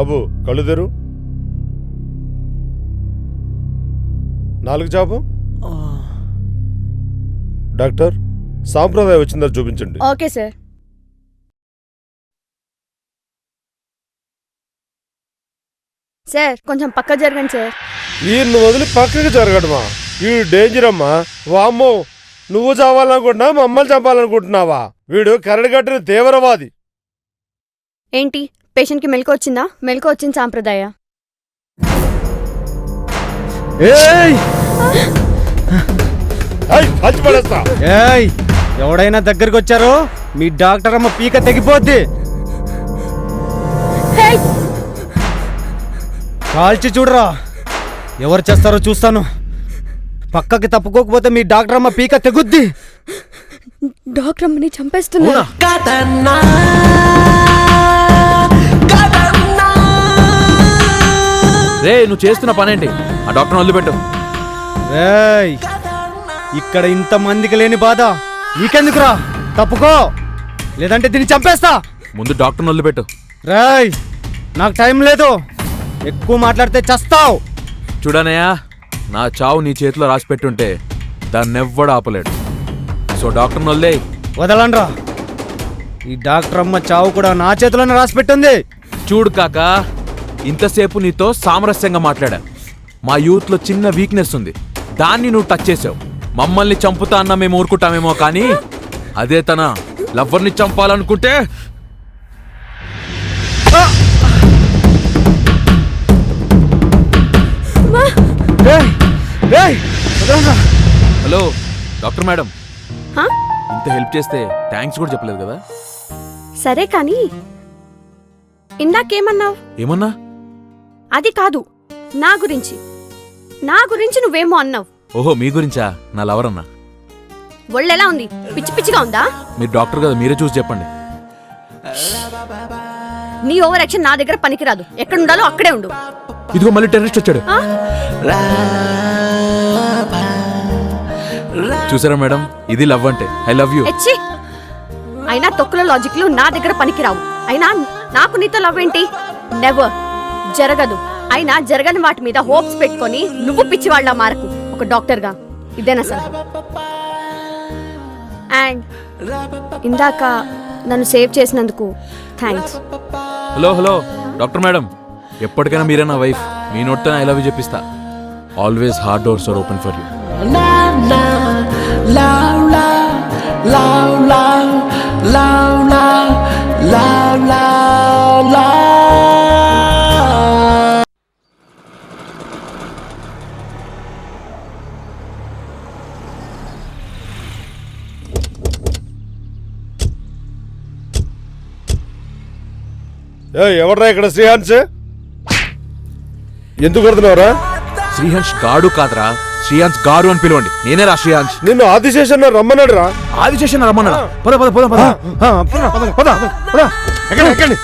బాబు కళ్ళు తెరు. నాలుగు జాబు? డాక్టర్ సాంప్రదాయ వచ్చిందా చూపించండి. Okay sir. సార్ కొంచెం పక్క జరగండి సార్. వీరిని వదిలి పక్కకి జరగడమా? వీడు డేంజర్ అమ్మా. వామ్మో నువ్వు చావాలనుకుంటున్నా మమ్మల్ని చంపాలనుకుంటున్నావా? వీడు కరడి కట్టిన తీవ్రవాది. ఏంటి? పేషెంట్కి మెలకు వచ్చిందా? మెలకు వచ్చింది సాంప్రదాయ. ఏయ్! ఎవడైనా దగ్గరికి వచ్చారో మీ డాక్టర్ అమ్మ పీక తెగిపోద్ది. కాల్చి చూడరా. ఎవరు చేస్తారో చూస్తాను. పక్కకి తప్పుకోకపోతే మీ డాక్టర్ అమ్మ పీక తెగుద్ది. డాక్టర్ అమ్మని చంపేస్తున్నా. నువ్వు చేస్తున్న పనేంటి? ఆ డాక్టర్ వదిలిపెట్టు. ఇక్కడ ఇంత మందికి లేని బాధ. నీకెందుకురా? తప్పుకో. లేదంటే దీన్ని చంపేస్తా. ముందు డాక్టర్ వదిలిపెట్టు. రేయ్ నాకు టైం లేదు. ఎక్కువ మాట్లాడితే చస్తావు. చూడనయ్యా నా చావు నీ చేతిలో రాసి పెట్టుంటే దాన్ని ఎవ్వడు ఆపలేడు. సో డాక్టర్ వదిలే వదలండ్రా. ఈ డాక్టర్ అమ్మ చావు కూడా నా చేతిలోనే రాసి పెట్టింది. చూడు కాక ఇంతసేపు నీతో సామరస్యంగా మాట్లాడా మా యూత్లో చిన్న వీక్నెస్ ఉంది. దాన్ని నువ్వు టచ్ చేసావు. మమ్మల్ని చంపుతా అన్న మేము ఊరుకుంటామేమో కానీ అదే తన లవ్వర్ని చంపాలనుకుంటే. Hello doctor madam. హా? ఇంత హెల్ప్ చేస్తే థ్యాంక్స్ కూడా చెప్పలేదు కదా? సరే కానీ ఇందాకేమన్నావు? ఏమన్నా? అది కాదు. నా గురించి. నా గురించి నువ్వేమో అన్నావు. ఓహో మీ గురించా? నా లవర్ అన్నా. ఒళ్ళెలా ఉంది? పిచ్చి పిచ్చిగా ఉందా? మీరు డాక్టర్ కదా మీరే చూసి చెప్పండి. నీ ఓవర్ యాక్షన్ నా దగ్గర పనికిరాదు. ఎక్కడ ఉండాలో అక్కడే ఉండు. ఇదిగో మళ్ళీ టెర్రరిస్ట్ వచ్చాడు. ఆ? చూసారా మేడం? ఇది లవ్ అంటే. I love you. ఎచ్చి. అయినా తొక్కుల లాజిక్లు నా దగ్గర పనికిరావు. అయినా నాకు నీతో లవ్ ఏంటి? నెవర్ జరగదు. అయినా జరగని వాటి మీద హోప్స్ పెట్టుకొని నువ్వు పిచ్చివాళ్ళ మారకు. ఒక డాక్టర్గా. ఇదేనా సార్? అండ్ ఇందాక నన్ను సేవ్ చేసినందుకు thanks. Hello hello. Doctor madam ఎప్పటికైనా మీరే నా వైఫ్. మీ నోట్తో I love you చెప్పిస్తా. Always hard doors are open for you. ఎవడ్రా ఇక్కడ శ్రీహాన్స్ ఎందుకు కొడుతున్నావురా శ్రీహంష్ గాడు కాదురా. శ్రీహాన్స్ గారు అని పిలవండి. నేనే రా శ్రీహాన్స్ నిన్ను ఆదిశేషన్ రమ్మన్నాడు రా ఆదిశేషన్ రమ్మన్నాడా? పద పద పద పద. పద, పద, పద, పద. ఎక్కండి, ఎక్కండి.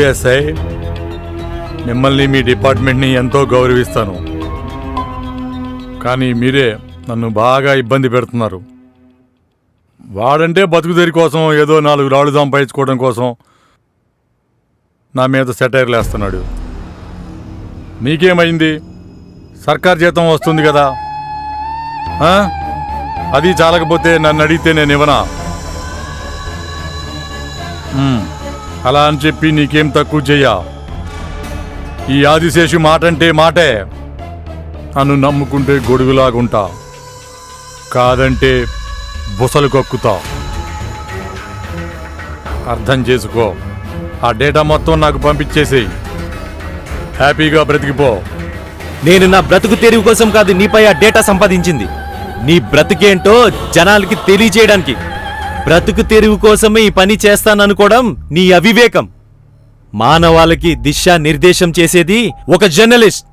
చూడు ఎస్ఐ మిమ్మల్ని మీ డిపార్ట్మెంట్ని ఎంతో గౌరవిస్తాను. కానీ మీరే నన్ను బాగా ఇబ్బంది పెడుతున్నారు. వాడంటే బతుకుదేరి కోసం ఏదో నాలుగు రాళ్ళు సంపాదించుకోవడం కోసం నా మీద సెటైర్లు వేస్తున్నాడు. నీకేమైంది సర్కార్ జీతం వస్తుంది కదా. అది చాలకపోతే నన్ను అడిగితే నేను ఇవ్వనా? అలా అని చెప్పి నీకేం తక్కువ చెయ్యా ఈ ఆదిశేషు మాట అంటే మాటే నన్ను నమ్ముకుంటే గొడుగులాగుంటా. కాదంటే బుసలు కక్కుతా. అర్థం చేసుకో. ఆ డేటా మొత్తం నాకు పంపించేసేయి. హ్యాపీగా బ్రతికిపో. నేను నా బ్రతుకు తెరువు కోసం కాదు నీపై ఆ డేటా సంపాదించింది. నీ బ్రతికేంటో జనాలకి తెలియజేయడానికి. బ్రతుకు తెరువు కోసమే ఈ పని చేస్తాననుకోవడం నీ అవివేకం. మానవాళికి దిశ నిర్దేశం చేసేది ఒక జర్నలిస్ట్.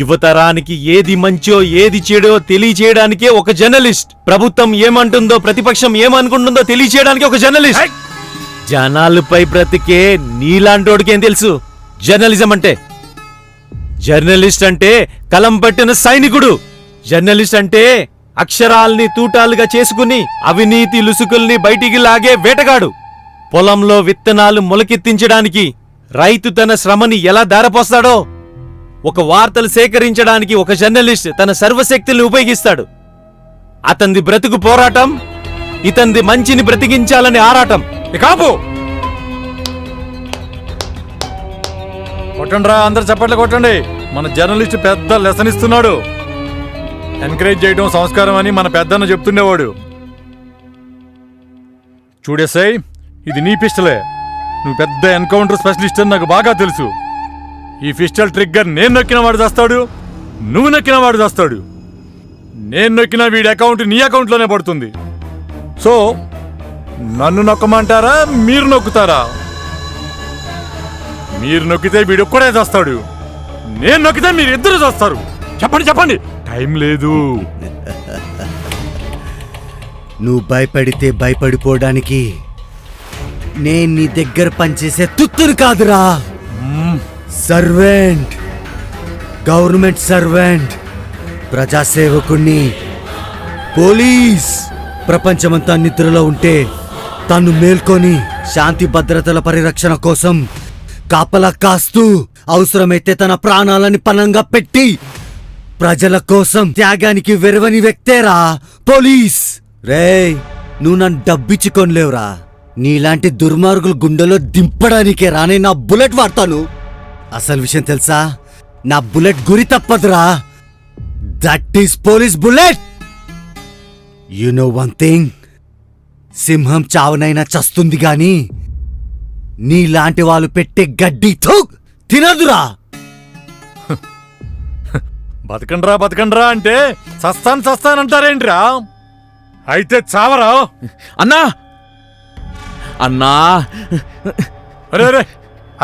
యువతరానికి ఏది మంచో ఏది చెడో తెలియచేయడానికే ఒక జర్నలిస్ట్. ప్రభుత్వం ఏమంటుందో ప్రతిపక్షం ఏమనుకుంటుందో తెలియచేయడానికి ఒక జర్నలిస్ట్. జనాలపై బ్రతికే నీలాంటోడికేం తెలుసు? జర్నలిజం అంటే? జర్నలిస్ట్ అంటే కలం పట్టిన సైనికుడు. జర్నలిస్ట్ అంటే అక్షరాల్ని తూటాలుగా చేసుకుని అవినీతి లుసుకుల్ని బయటికి లాగే వేటగాడు. పొలంలో విత్తనాలు మొలకెత్తించడానికి రైతు తన శ్రమని ఎలా దారపోస్తాడో ఒక వార్తలు సేకరించడానికి ఒక జర్నలిస్ట్ తన సర్వశక్తుల్ని ఉపయోగిస్తాడు. అతంది బ్రతుకు పోరాటం ఇతంది మంచిని బ్రతికించాలని ఆరాటం. కాపు! కొట్టండి రా అందరు చప్పట్లు కొట్టండి. మన జర్నలిస్ట్ పెద్ద లెసన్ ఇస్తున్నాడు. ఎంకరేజ్ చేయడం సంస్కారం అని మన పెద్దన్న చెప్తుండేవాడు. చూడేసాయి ఇది నీ పిస్టలే. నువ్వు పెద్ద ఎన్కౌంటర్ స్పెషలిస్ట్ అని నాకు బాగా తెలుసు. ఈ పిస్టల్ ట్రిగ్గర్ నేను నొక్కిన వాడు చేస్తాడు నువ్వు నొక్కిన వాడు చేస్తాడు. నేను నొక్కిన వీడి అకౌంట్ నీ అకౌంట్లోనే పడుతుంది. సో నన్ను నొక్కమంటారా మీరు నొక్కుతారా? మీరు నొక్కితే వీడు ఒక్కడే చేస్తాడు. నేను నొక్కితే మీరు ఇద్దరు చేస్తారు. చెప్పండి చెప్పండి. టైం లేదు. నువ్వు భయపడితే భయపడిపోవడానికి నేను నీ దగ్గర పనిచేసే తుత్తును కాదురా. సర్వెంట్. Government servant. ప్రజాసేవకుణ్ణి. పోలీస్. ప్రపంచమంతా నిద్రలో ఉంటే తను మేల్కొని శాంతి భద్రతల పరిరక్షణ కోసం కాపలా కాస్తూ అవసరమైతే తన ప్రాణాలని పనంగా పెట్టి ప్రజల కోసం త్యాగానికి వెరవని వ్యక్తేరా? పోలీస్! రేయ్ నువ్వు నన్ను డబ్బిచ్చుకోలేవురా నీలాంటి దుర్మార్గుల గుండెలో దింపడానికే రానే నా బుల్లెట్ వాడతాను. అసలు విషయం తెలుసా? నా బుల్లెట్ గురి తప్పదురా. That is police bullet! You know one thing. సింహం చావనైనా చస్తుంది గాని నీలాంటి వాళ్ళు పెట్టే గడ్డి థూక్! తినదురా! బతకండ్రా బతకండ్రా అంటే సస్తాన్ సస్తాన్ అంటారేంట్రా? అయితే చావరా? అన్నా! అన్నా! అరే అరే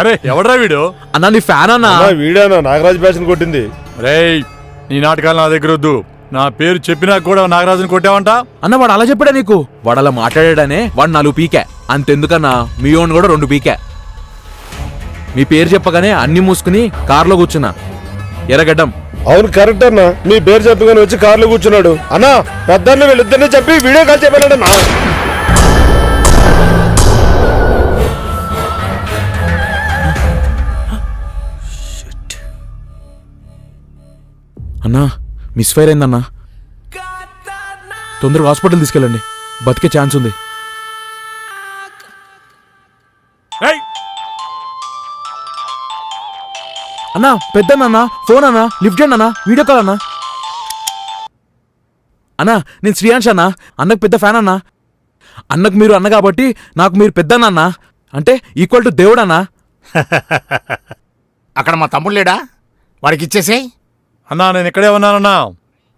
అరే ఎవడ్రా వీడు? అన్నా నీ ఫ్యాన్ అన్నా! వీడేనా? నాగరాజ్ బ్యాచ్ని కొట్టింది. రేయ్ నీ నాటకాలు నా దగ్గర వద్దు. నా పేరు చెప్పినా కూడా నాగరాజుని కొట్టావంట? అన్న వాడు అలా చెప్పాడా నీకు? వాడు అలా మాట్లాడాడనే వాడు నాలుగు పీకే. అంతెందుకన్నా మీ ఓన్ కూడా రెండు పీకే. మీ పేరు చెప్పగానే అన్ని మూసుకుని కారులో కూర్చున్నా. ఎర్రగడ్డం. అవును కరెక్ట్ అన్న. మీ పేరు చెప్పుకొని వచ్చి కార్లో కూర్చున్నాడు. అన్నా పెద్దన్న వీళ్ళిద్దరిని చెప్పి వీడియో కాల్ చెప్పాలంటే అన్నా మిస్ఫైర్ అయిందన్నా. తొందరగా హాస్పిటల్ తీసుకెళ్ళండి. బతికే ఛాన్స్ ఉంది. అన్నా పెద్దన్న ఫోన్ అన్నా లిఫ్ట్ చేయండి అన్నా వీడియో కాల్ అన్నా. అన్నా నేను శ్రీయాంష్ అన్నా అన్నకు పెద్ద ఫ్యాన్ అన్నా. అన్నకు మీరు అన్న కాబట్టి నాకు మీరు పెద్దన్న అన్నా. అంటే ఈక్వల్ టు దేవుడు అన్నా. అక్కడ మా తమ్ముడు లేడా? వాడికి ఇచ్చేసేయ్. అన్నా నేను ఇక్కడే ఉన్నానన్నా.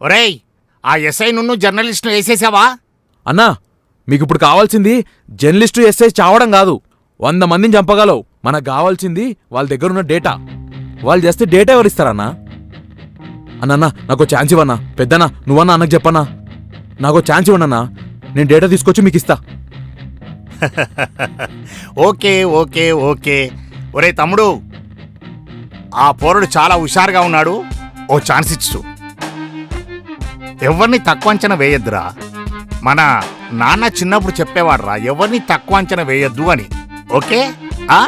ఒరేయ్ ఆ ఎస్ఐ నున్ను జర్నలిస్ట్ను వేసేసావా? అన్నా మీకు ఇప్పుడు కావాల్సింది జర్నలిస్టు ఎస్ఐ చావడం కాదు. వంద మందిని చంపగలవు. మనకు కావాల్సింది వాళ్ళ దగ్గర ఉన్న డేటా. వాళ్ళు చేస్తే డేటా ఎవరు ఇస్తారన్నా? అన్న నాకు ఛాన్స్ ఇవ్వన్నా. పెద్దనా నువ్వన్నా అన్నకు చెప్పన్నా. నాకు ఛాన్స్ ఇవ్వనన్నా. నేను డేటా తీసుకొచ్చి మీకు ఇస్తా. Okay okay okay. ఒరే తమ్ముడు ఆ పోరుడు చాలా హుషారుగా ఉన్నాడు. ఓ ఛాన్స్ ఇచ్చు ఎవరిని తక్కువ అంచనా వేయొద్దురా? మన నాన్న చిన్నప్పుడు చెప్పేవాడురా ఎవరిని తక్కువ అంచనా వేయొద్దు అని. ఓకే? ఆ?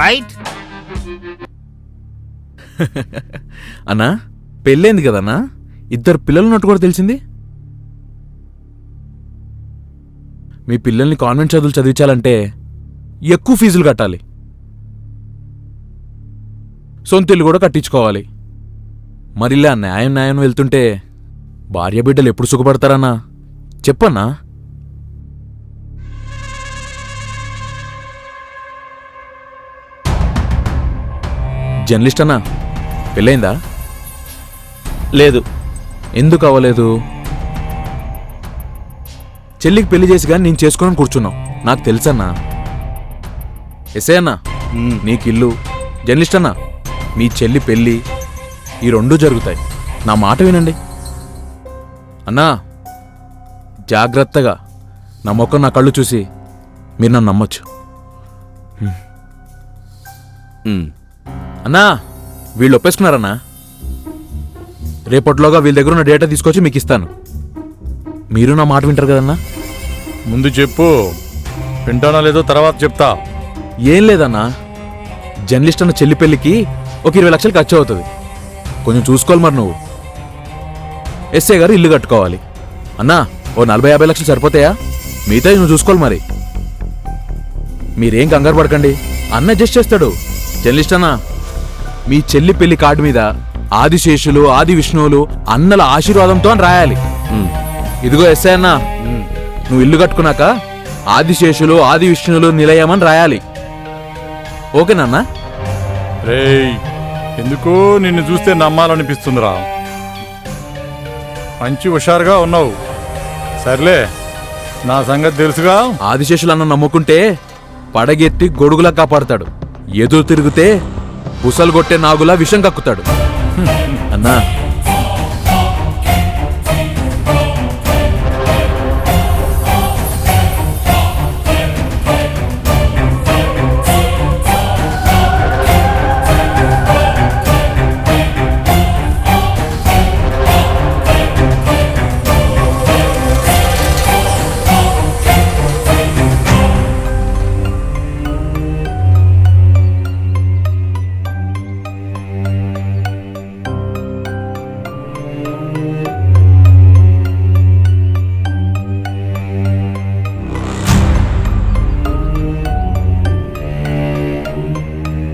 రైట్ అన్నా పెళ్ళైంది కదన్నా? ఇద్దరు పిల్లలు ఉన్నట్టు కూడా తెలిసింది? మీ పిల్లల్ని కాన్వెంట్ చదువులు చదివించాలంటే ఎక్కువ ఫీజులు కట్టాలి. సొంతిల్లు కూడా కట్టించుకోవాలి. మరిలా న్యాయం న్యాయం వెళ్తుంటే భార్య బిడ్డలు ఎప్పుడు సుఖపడతారన్నా? చెప్పన్నా? జర్నలిస్ట్ అన్నా? పెళ్ళైందా? లేదు. ఎందుకు అవ్వలేదు? చెల్లికి పెళ్ళి చేసి కానీ నేను చేసుకుని కూర్చున్నావు. నాకు తెలుసన్నా. ఎస్ఐ అన్నా నీకు ఇల్లు. జర్నలిస్ట్ అన్నా మీ చెల్లి పెళ్ళి ఈ రెండూ జరుగుతాయి. నా మాట వినండి. అన్నా జాగ్రత్తగా. నా ముఖం నా కళ్ళు చూసి మీరు నన్ను నమ్మొచ్చు. అన్నా వీళ్ళు ఒప్పేసుకున్నారన్నా? రేపటిలోగా వీళ్ళ దగ్గర ఉన్న డేటా తీసుకొచ్చి మీకు ఇస్తాను. మీరు నా మాట వింటారు కదన్నా? ముందు చెప్పు. వింటానా లేదో తర్వాత చెప్తా. ఏం లేదన్నా. జర్నలిస్ట్ అన్న చెల్లి పెళ్ళికి ఒక ఇరవై లక్షలు ఖర్చు అవుతుంది. కొంచెం చూసుకోవాలి మరి నువ్వు. ఎస్ఐ గారు ఇల్లు కట్టుకోవాలి. అన్నా ఓ నలభై యాభై లక్షలు సరిపోతాయా? మిగతా నువ్వు చూసుకోవాలి మరి. మీరేం కంగారు పడకండి. అన్న అడ్జస్ట్ చేస్తాడు. జర్నలిస్ట్ అన్న మీ చెల్లి పెళ్ళి కార్డు మీద ఆదిశేషులు ఆది విష్ణువులు అన్నల ఆశీర్వాదంతో అని రాయాలి. ఇదిగో ఎస్ఐ అన్న నువ్వు ఇల్లు కట్టుకున్నాక ఆదిశేషులు ఆది విష్ణువులు నిలయమని రాయాలి. ఓకేనన్నా రేయ్ ఎందుకో నిన్ను చూస్తే నమ్మాలనిపిస్తుందిరా. మంచి హుషారుగా ఉన్నావు. సర్లే నా సంగతి తెలుసుగా? ఆదిశేషులు అన్న నమ్ముకుంటే పడగెత్తి గొడుగులా కాపాడతాడు. ఎదురు తిరిగితే ఉసలు కొట్టే నాగులా విషం కక్కుతాడు. అన్నా